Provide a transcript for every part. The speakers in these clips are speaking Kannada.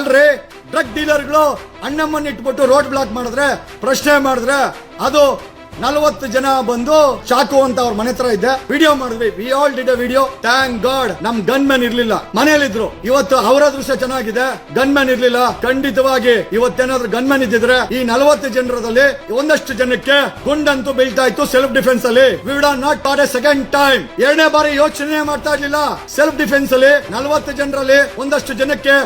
ಅಲ್ರಿ ಡ್ರಗ್ ಡೀಲರ್ಗಳು ಅಣ್ಣಮ್ಮನ್ನ ಇಟ್ಬಿಟ್ಟು ರೋಡ್ ಬ್ಲಾಕ್ ಮಾಡಿದ್ರೆ ಪ್ರಶ್ನೆ ಮಾಡಿದ್ರೆ ಅದು ನಲವತ್ತು ಜನ ಬಂದು ಚಾಕು ಅಂತ ಅವ್ರ ಮನೆ ಹತ್ರ ಇದ್ದೆ. ವಿಡಿಯೋ ಮಾಡಿದ್ವಿ. We all did video thank god ನಮ್ ಗನ್ ಮ್ಯಾನ್ ಇರ್ಲಿಲ್ಲ ಮನೇಲಿದ್ರು ಇವತ್ತು ಅವರ ದೃಶ್ಯ ಚೆನ್ನಾಗಿದೆ. ಗನ್ ಮ್ಯಾನ್ ಇರ್ಲಿಲ್ಲ. ಖಂಡಿತವಾಗಿ ಇವತ್ತೇನಾದ್ರೂ ಗನ್ ಮ್ಯಾನ್ ಇದ್ದಿದ್ರೆ ಈ ನಲವತ್ತು ಜನರದಲ್ಲಿ ಒಂದಷ್ಟು ಜನಕ್ಕೆ ಗುಂಡಂತೂ ಬೀಳ್ತಾ ಇತ್ತು ಸೆಲ್ಫ್ ಡಿಫೆನ್ಸ್ ಅಲ್ಲಿ. We are not for a second time ಎರಡನೇ ಬಾರಿ ಯೋಚನೆ ಮಾಡ್ತಾ ಇರ್ಲಿಲ್ಲ. ಸೆಲ್ಫ್ ಡಿಫೆನ್ಸ್ ಅಲ್ಲಿ ನಲವತ್ತು ಜನರಲ್ಲಿ ಒಂದಷ್ಟು ಜನಕ್ಕೆ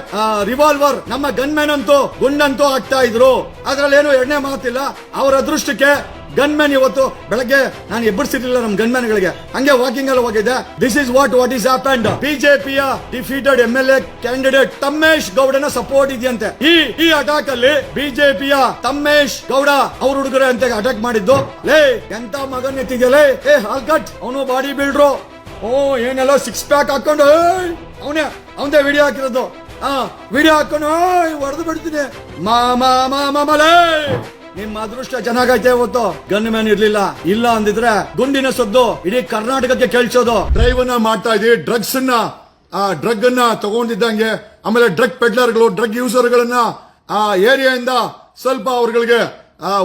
ರಿವಾಲ್ವರ್ ನಮ್ಮ ಗನ್ ಮ್ಯಾನ್ ಅಂತೂ ಗುಂಡಂತೂ ಆಗ್ತಾ ಇದ್ರು. ಅದ್ರಲ್ಲಿ ಏನು ಎರಡನೇ ಮಾತಿಲ್ಲ. ಅವರ ಅದೃಷ್ಟಕ್ಕೆ ಗನ್ ಮ್ಯಾನ್ ಇವತ್ತು ಬೆಳಗ್ಗೆ ನಾನು ಎಬ್ಬರಿಸಿರ್ಲಿಲ್ಲ ನಮ್ ಗನ್ ಮ್ಯಾನ್ ಗಳಿಗೆ ಹಂಗೆ ವಾಕಿಂಗ್ ಅಲ್ಲಿ ಹೋಗಿದ್ದೆ. This is what what is happened ಬಿಜೆಪಿಯ defeated M L A candidate Thammesh ಗೌಡನ support ಇದೆಯಂತೆ. ಈ ಈ ಅಟ್ಯಾಕ್ ಅಲ್ಲಿ ಬಿಜೆಪಿಯ ತಮ್ಮೇಶ್ ಗೌಡ ಅವ್ರ ಹುಡುಗರು ಅಂತ ಅಟ್ಯಾಕ್ ಮಾಡಿದ್ದು. ಲೇ, ಎಂತ ಮಗನ್ ಎತ್ತಿದ್ಯಲೇ ಏ, ಹಾಲ್ಕಟ್, ಅವನು ಬಾಡಿ ಬಿಲ್ಡ್ರು ಓ, ಏನೆಲ್ಲ ಸಿಕ್ಸ್ ಪ್ಯಾಕ್ ಹಾಕೊಂಡು ಅವನೇ, ಅವನದೇ ವಿಡಿಯೋ ಹಾಕಿರೋದು. ಹಾ ವಿಡಿಯೋ ಹಾಕೊಂಡು ಹೊಡೆದು ಬಿಡ್ತೀನಿ. ಮಾ ಮಾ ಮಾ ನಿಮ್ಮ ಅದೃಷ್ಟ ಚೆನ್ನಾಗೈತೆ ಇವತ್ತು. ಗನ್ ಮ್ಯಾನ್ ಇರ್ಲಿಲ್ಲ. ಇಲ್ಲ ಅಂದಿದ್ರೆ ಗುಂಡಿನ ಸದ್ದು ಇಡೀ ಕರ್ನಾಟಕಕ್ಕೆ ಕೇಳಿಸೋದು. ಡ್ರೈವ್ ಅನ್ನ ಮಾಡ್ತಾ ಇದೀವಿ ಡ್ರಗ್ಸ್ ಅನ್ನ ಆ ಡ್ರಗ್ ಅನ್ನ ತಗೊಂಡಿದ್ದಂಗೆ, ಆಮೇಲೆ ಡ್ರಗ್ ಪೆಡ್ಲರ್ಗಳು ಡ್ರಗ್ ಯೂಸರ್ಗಳನ್ನ ಆ ಏರಿಯಾಯಿಂದ ಸ್ವಲ್ಪ ಅವ್ರಗಳಿಗೆ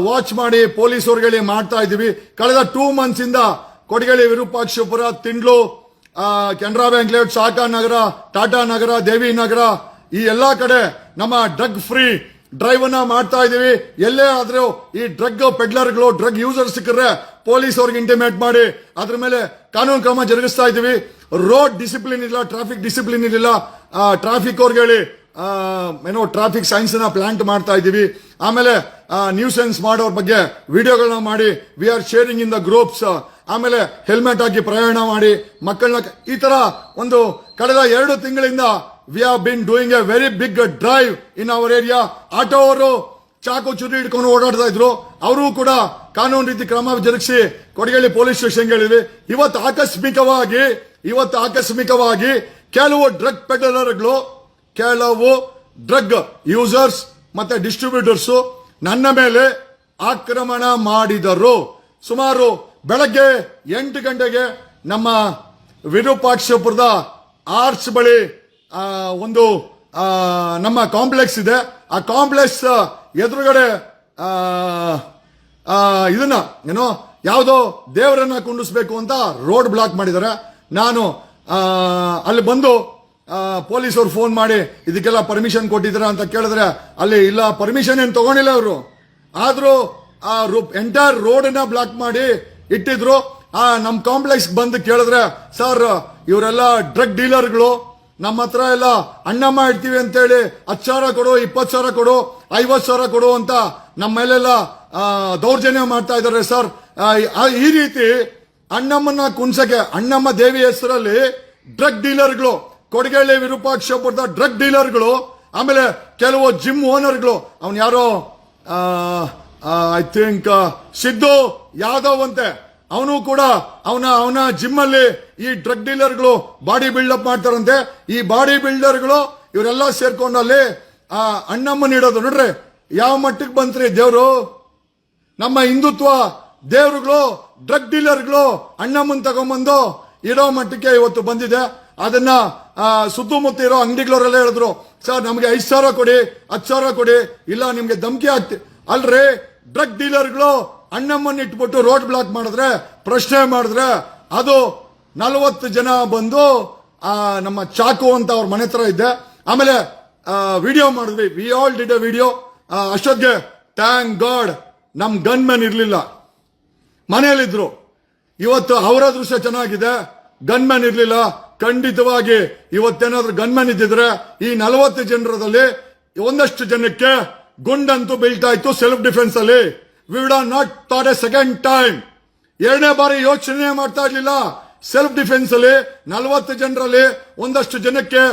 ವಾಚ್ ಮಾಡಿ ಪೊಲೀಸ್ ಅವ್ರಿಗೆ ಮಾಡ್ತಾ ಇದೀವಿ ಕಳೆದ ಟೂ ಮಂತ್ಸ್ ಇಂದ ಕೊಡಗೇಳಿ, ವಿರೂಪಾಕ್ಷಪುರ, ತಿಂಡ್ಲು ಕೆನರಾ ಬ್ಯಾಂಕ್, ಲೇಔಟ್ ಶಾಖಾ ನಗರ, ಟಾಟಾ ನಗರ, ದೇವಿ ನಗರ, ಈ ಎಲ್ಲಾ ಕಡೆ ನಮ್ಮ ಡ್ರಗ್ ಫ್ರೀ ಡ್ರೈವ್ ಅನ್ನ ಮಾಡ್ತಾ ಇದೀವಿ. ಎಲ್ಲೇ ಆದ್ರೂ ಈ ಡ್ರಗ್ ಪೆಡ್ಲರ್ಗಳು ಡ್ರಗ್ ಯೂಸರ್ ಸಿಕ್ಕರೆ ಪೊಲೀಸ್ ಅವ್ರಿಗೆ ಇಂಟಿಮೇಟ್ ಮಾಡಿ. ಅದ್ರ ಮೇಲೆ ಕಾನೂನು ಕ್ರಮ ಜರುಗಿಸ್ತಾ ಇದೀವಿ. ರೋಡ್ ಡಿಸಿಪ್ಲಿನ್ ಇಲ್ಲ ಟ್ರಾಫಿಕ್ ಡಿಸಿಪ್ಲಿನ್ ಇರಲಿಲ್ಲ. ಟ್ರಾಫಿಕ್ ಅವ್ರಿಗೆ ಹೇಳಿ ಏನೋ ಟ್ರಾಫಿಕ್ ಸೈನ್ಸ್ನ ಪ್ಲಾಂಟ್ ಮಾಡ್ತಾ ಇದೀವಿ. ಆಮೇಲೆ ನ್ಯೂಸೆನ್ಸ್ ಮಾಡೋರ್ ಬಗ್ಗೆ ವಿಡಿಯೋಗಳನ್ನ ಮಾಡಿ. We are sharing in the groups ಆಮೇಲೆ ಹೆಲ್ಮೆಟ್ ಹಾಕಿ ಪ್ರಯಾಣ ಮಾಡಿ ಮಕ್ಕಳನ್ನ ಈ ತರ ಒಂದು ಕಳೆದ ಎರಡು ತಿಂಗಳಿಂದ we have been doing a very big drive in our area auto ಅವರು ಚಾಕು ಚುರಿ ಹಿಡ್ಕೊಂಡು ಓಡಾಡ್ತಾ ಇದ್ರು. ಅವರು ಕೂಡ ಕಾನೂನು ರೀತಿ ಕ್ರಮ ಜರುಗಿಸಿ ಕೊಡಗೇಳಿ ಪೊಲೀಸ್ ಸ್ಟೇಷನ್ಗೆ ಹೇಳಿದ್ವಿ. ಇವತ್ತು ಆಕಸ್ಮಿಕವಾಗಿ ಇವತ್ತು ಆಕಸ್ಮಿಕವಾಗಿ ಕೆಲವು ಡ್ರಗ್ ಪೆಡಲರ್ಗಳು ಕೆಲವು ಡ್ರಗ್ ಯೂಸರ್ಸ್ ಮತ್ತೆ ಡಿಸ್ಟ್ರಿಬ್ಯೂಟರ್ಸ್ ನನ್ನ ಮೇಲೆ ಆಕ್ರಮಣ ಮಾಡಿದರು. ಸುಮಾರು ಬೆಳಗ್ಗೆ ಎಂಟು ಗಂಟೆಗೆ ನಮ್ಮ ವಿರೂಪಾಕ್ಷಪುರದ ಆರ್ಚ್ ಬಳಿ ಒಂದು ನಮ್ಮ ಕಾಂಪ್ಲೆಕ್ಸ್ ಇದೆ. ಆ ಕಾಂಪ್ಲೆಕ್ಸ್ ಎದುರುಗಡೆ ಇದನ್ನ, ಏನೋ, ಯಾವುದೋ ದೇವರನ್ನ ಕುಂಡಿಸ್ಬೇಕು ಅಂತ ರೋಡ್ ಬ್ಲಾಕ್ ಮಾಡಿದ್ದಾರೆ. ನಾನು ಅಲ್ಲಿ ಬಂದು ಪೊಲೀಸರು ಫೋನ್ ಮಾಡಿ, ಇದಕ್ಕೆಲ್ಲ ಪರ್ಮಿಷನ್ ಕೊಟ್ಟಿದ್ದೀರಾ ಅಂತ ಕೇಳಿದ್ರೆ, ಅಲ್ಲಿ ಇಲ್ಲ ಪರ್ಮಿಷನ್ ಏನು ತಗೊಂಡಿಲ್ಲ ಅವರು ಆದರೂ ಆ ಎಂಟೈರ್ ರೋಡನ್ನ ಬ್ಲಾಕ್ ಮಾಡಿ ಇಟ್ಟಿದ್ರು. ಆ ನಮ್ಮ ಕಾಂಪ್ಲೆಕ್ಸ್ ಬಂದು ಕೇಳಿದ್ರೆ, ಸರ್, ಇವರೆಲ್ಲ ಡ್ರಗ್ ಡೀಲರ್ಗಳು ನಮ್ಮ ಹತ್ರ ಎಲ್ಲ ಅಣ್ಣಮ್ಮ ಇಡ್ತೀವಿ ಅಂತೇಳಿ ಹತ್ತು ಸಾವಿರ ಕೊಡು, ಇಪ್ಪತ್ತು ಸಾವಿರ ಕೊಡು, ಐವತ್ತು ಸಾವಿರ ಕೊಡು ಅಂತ ನಮ್ಮ ಮೇಲೆಲ್ಲ ದೌರ್ಜನ್ಯ ಮಾಡ್ತಾ ಇದ್ದಾರೆ, ಸರ್. ಈ ರೀತಿ ಅಣ್ಣಮ್ಮನ ಕುನ್ಸಕ್ಕೆ ಅಣ್ಣಮ್ಮ ದೇವಿ ಹೆಸರಲ್ಲಿ ಡ್ರಗ್ ಡೀಲರ್ಗಳು ಕೊಡಗೇಳಿ ವಿರೂಪಾಕ್ಷಪುರದ ಡ್ರಗ್ ಡೀಲರ್ಗಳು ಆಮೇಲೆ ಕೆಲವು ಜಿಮ್ ಓನರ್ಗಳು ಅವನ್ ಯಾರೋ ಐ ಥಿಂಕ್ ಸಿದ್ದು ಯಾದವ್ ಅಂತೆ ಅವನು ಕೂಡ ಅವನ ಅವನ ಜಿಮ್ ಅಲ್ಲಿ ಈ ಡ್ರಗ್ ಡೀಲರ್ಗಳು ಬಾಡಿ ಬಿಲ್ಡಪ್ ಮಾಡ್ತಾರಂತೆ. ಈ ಬಾಡಿ ಬಿಲ್ಡರ್ಗಳು ಇವರೆಲ್ಲ ಸೇರ್ಕೊಂಡು ಅಲ್ಲಿ ಆ ಅಣ್ಣಮ್ಮನ ಇಡೋದು ನೋಡ್ರಿ, ಯಾವ ಮಟ್ಟಕ್ಕೆ ಬಂತ್ರಿ ದೇವರು? ನಮ್ಮ ಹಿಂದುತ್ವ, ದೇವರುಗಳು, ಡ್ರಗ್ ಡೀಲರ್ಗಳು ಅಣ್ಣಮ್ಮನ್ ತಗೊಂಬಂದು ಇಡೋ ಮಟ್ಟಕ್ಕೆ ಇವತ್ತು ಬಂದಿದೆ. ಅದನ್ನ ಸುತ್ತಮುತ್ತ ಇರೋ ಅಂಗಡಿಗಳವರೆಲ್ಲ ಹೇಳಿದ್ರು. ಸರ್, ನಮಗೆ ಐದು ಸಾವಿರ ಕೊಡಿ, ಹತ್ತು ಸಾವಿರ ಕೊಡಿ, ಇಲ್ಲ ನಿಮ್ಗೆ ಧಮಕಿ ಆಗ್ತಿ, ಅಲ್ರಿ ಡ್ರಗ್ ಡೀಲರ್ಗಳು ಅಣ್ಣಮ್ಮನ್ ಇಟ್ಬಿಟ್ಟು ರೋಡ್ ಬ್ಲಾಕ್ ಮಾಡಿದ್ರೆ, ಪ್ರಶ್ನೆ ಮಾಡಿದ್ರೆ, ಅದು ನಲವತ್ತು ಜನ ಬಂದು ನಮ್ಮ ಚಾಕು ಅಂತ ಅವ್ರ ಮನೆ ಹತ್ರ ಇದ್ದೆ ಆಮೇಲೆ ವಿಡಿಯೋ ಮಾಡಿದ್ವಿ. We all did a video ಅಷ್ಟೊತ್ತಿಗೆ ಥ್ಯಾಂಕ್ ಗಾಡ್ ನಮ್ ಗನ್ ಮ್ಯಾನ್ ಇರಲಿಲ್ಲ. ಮನೆಯಲ್ಲಿದ್ರು. ಇವತ್ತು ಅವರ ದೃಶ್ಯ ಚೆನ್ನಾಗಿದೆ. ಗನ್ ಮ್ಯಾನ್ ಇರಲಿಲ್ಲ. ಖಂಡಿತವಾಗಿ ಇವತ್ತೇನಾದ್ರೂ ಗನ್ ಮ್ಯಾನ್ ಇದ್ದಿದ್ರೆ, ಈ ನಲವತ್ತು ಜನರದಲ್ಲಿ ಒಂದಷ್ಟು ಜನಕ್ಕೆ ಗುಂಡಂತೂ ಬೀಳ್ತಾ ಇತ್ತು ಸೆಲ್ಫ್ ಡಿಫೆನ್ಸ್ ಅಲ್ಲಿ. We are not thought a second time ಎರಡನೇ ಬಾರಿ ಯೋಚನೆ ಮಾಡ್ತಾ ಇರ್ಲಿಲ್ಲ. ಸೆಲ್ಫ್ ಡಿಫೆನ್ಸ್ ಅಲ್ಲಿ ನಲವತ್ತು ಜನರಲ್ಲಿ ಒಂದಷ್ಟು ಜನಕ್ಕೆ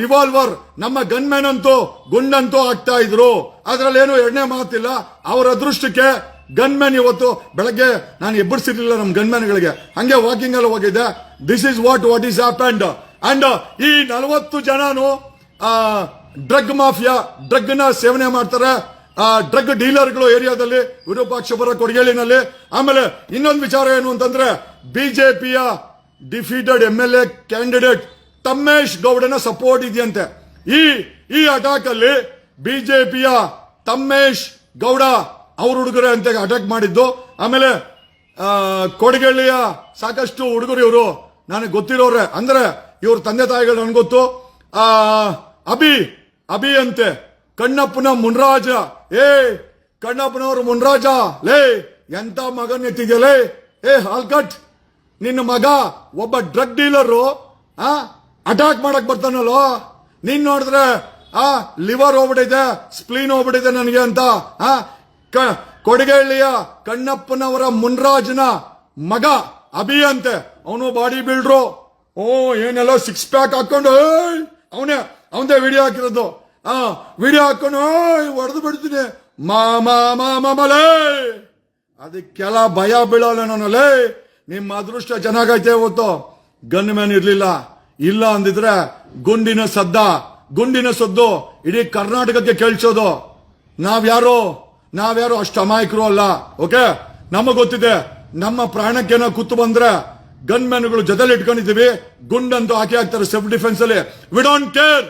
ರಿವಾಲ್ವರ್ ನಮ್ಮ ಗನ್ ಮ್ಯಾನ್ ಅಂತೂ ಗುಂಡಂತೂ ಆಗ್ತಾ ಇದ್ರು. ಅದರಲ್ಲಿ ಏನು ಎರಡನೇ ಮಾತಿಲ್ಲ. ಅವರ ಅದೃಷ್ಟಕ್ಕೆ ಮ್ಯಾನ್ ಇವತ್ತು ಬೆಳಗ್ಗೆ ನಾನು ಎಬ್ಬರಿಸಿರ್ಲಿಲ್ಲ ನಮ್ಮ ಗನ್ ಮ್ಯಾನ್ಗಳಿಗೆ ಹಂಗೆ ವಾಕಿಂಗ್ ಅಲ್ಲಿ ಹೋಗಿದ್ದೆ. This is what what is happened ಈ ನಲವತ್ತು ಜನನು ಡ್ರಗ್ ಮಾಫಿಯಾ ಡ್ರಗ್ನ ಸೇವನೆ ಮಾಡ್ತಾರೆ. ಆ ಡ್ರಗ್ ಡೀಲರ್ಗಳು ಏರಿಯಾದಲ್ಲಿ ವಿರೂಪಾಕ್ಷಪುರ ಕೊಡಗೇಳಿನಲ್ಲಿ ಆಮೇಲೆ ಇನ್ನೊಂದು ವಿಚಾರ ಏನು ಅಂತಂದ್ರೆ, ಬಿಜೆಪಿಯ defeated M L A candidate Thammesh ಗೌಡನ support ಇದೆಯಂತೆ. ಈ ಈ ಅಟ್ಯಾಕ್ ಅಲ್ಲಿ ಬಿಜೆಪಿಯ ತಮ್ಮೇಶ್ ಗೌಡ ಅವ್ರ ಹುಡುಗರೇ ಅಂತ ಅಟ್ಯಾಕ್ ಮಾಡಿದ್ದು. ಆಮೇಲೆ ಕೊಡಗಳ್ಳಿಯ ಸಾಕಷ್ಟು ಹುಡುಗರು ಇವರು. ನನಗೆ ಗೊತ್ತಿರೋರೆ. ಅಂದ್ರೆ ಇವ್ರ ತಂದೆ ತಾಯಿಗಳು, ನನ್ಗೆ ಗೊತ್ತು. ಆ, ಅಭಿ ಅಭಿ ಅಂತೆ. ಕಣ್ಣಪ್ಪನ ಮುನ್ರಾಜ. ಏ, ಕಣ್ಣಪ್ಪನವರು ಮುನ್ರಾಜ. ಲೇ, ಎಂತ ಮಗನ್ ಎತ್ತಿದ್ಯಲೇ ಏ, ಹಾಲ್ಕಟ್, ನಿನ್ನ ಮಗ ಒಬ್ಬ ಡ್ರಗ್ ಡೀಲರು ಆ ಅಟ್ಯಾಕ್ ಮಾಡಕ್ ಬರ್ತಾನಲ್ಲೋ. ನೀನ್ ನೋಡಿದ್ರೆ, ಆ ಲಿವರ್ ಹೋಗ್ಬಿಟ್ಟಿದೆ ಸ್ಪ್ಲೀನ್ ಹೋಗ್ಬಿಟ್ಟಿದೆ ನನಗೆ ಅಂತ, ಆ, ಕ- ಕೊಡಗಳ್ಳಿಯ ಕಣ್ಣಪ್ಪನವರ ಮುನ್ರಾಜನ ಮಗ ಅಭಿ ಅಂತೆ. ಅವನು ಬಾಡಿ ಬಿಲ್ಡ್ರು ಓ, ಏನೆಲ್ಲ ಸಿಕ್ಸ್ ಪ್ಯಾಕ್ ಹಾಕೊಂಡು ಅವನೇ ಅವನದೇ ವಿಡಿಯೋ ಹಾಕಿರೋದು. ಆ ವಿಡಿಯೋ ಹಾಕೊಂಡು ಹೊಡೆದು ಬಿಡ್ತೀನಿ. ಮಾಮಲೆ ಮಾಮಲೇ ಅದಕ್ಕೆಲ್ಲ ಭಯ ಬೀಳಲ್ಲ ನಾನಲ್ಲೇ ನಿಮ್ಮ ಅದೃಷ್ಟ ಚೆನ್ನಾಗೈತೆ ಇವತ್ತು. ಗನ್ ಮ್ಯಾನ್ ಇರ್ಲಿಲ್ಲ. ಇಲ್ಲ ಅಂದಿದ್ರೆ ಗುಂಡಿನ ಸದ್ದ. ಗುಂಡಿನ ಸದ್ದು ಇಡೀ ಕರ್ನಾಟಕಕ್ಕೆ ಕೇಳಿಸೋದು. ನಾವ್ಯಾರು? ನಾವ್ಯಾರು ಅಷ್ಟು ಅಮಾಯಕರು ಅಲ್ಲ, ಓಕೆ? ನಮಗ್ ಗೊತ್ತಿದೆ, ನಮ್ಮ ಪ್ರಾಣಕ್ಕೇನೋ ಕೂತು ಬಂದ್ರೆ ಗನ್ ಮ್ಯಾನ್ಗಳು ಜೊತೆಲಿ ಇಟ್ಕೊಂಡಿದ್ದೀವಿ. ಗುಂಡಂತೂ ಹಾಕಿ ಹಾಕ್ತಾರೆ ಸೆಲ್ಫ್ ಡಿಫೆನ್ಸ್ ಅಲ್ಲಿ. We don't care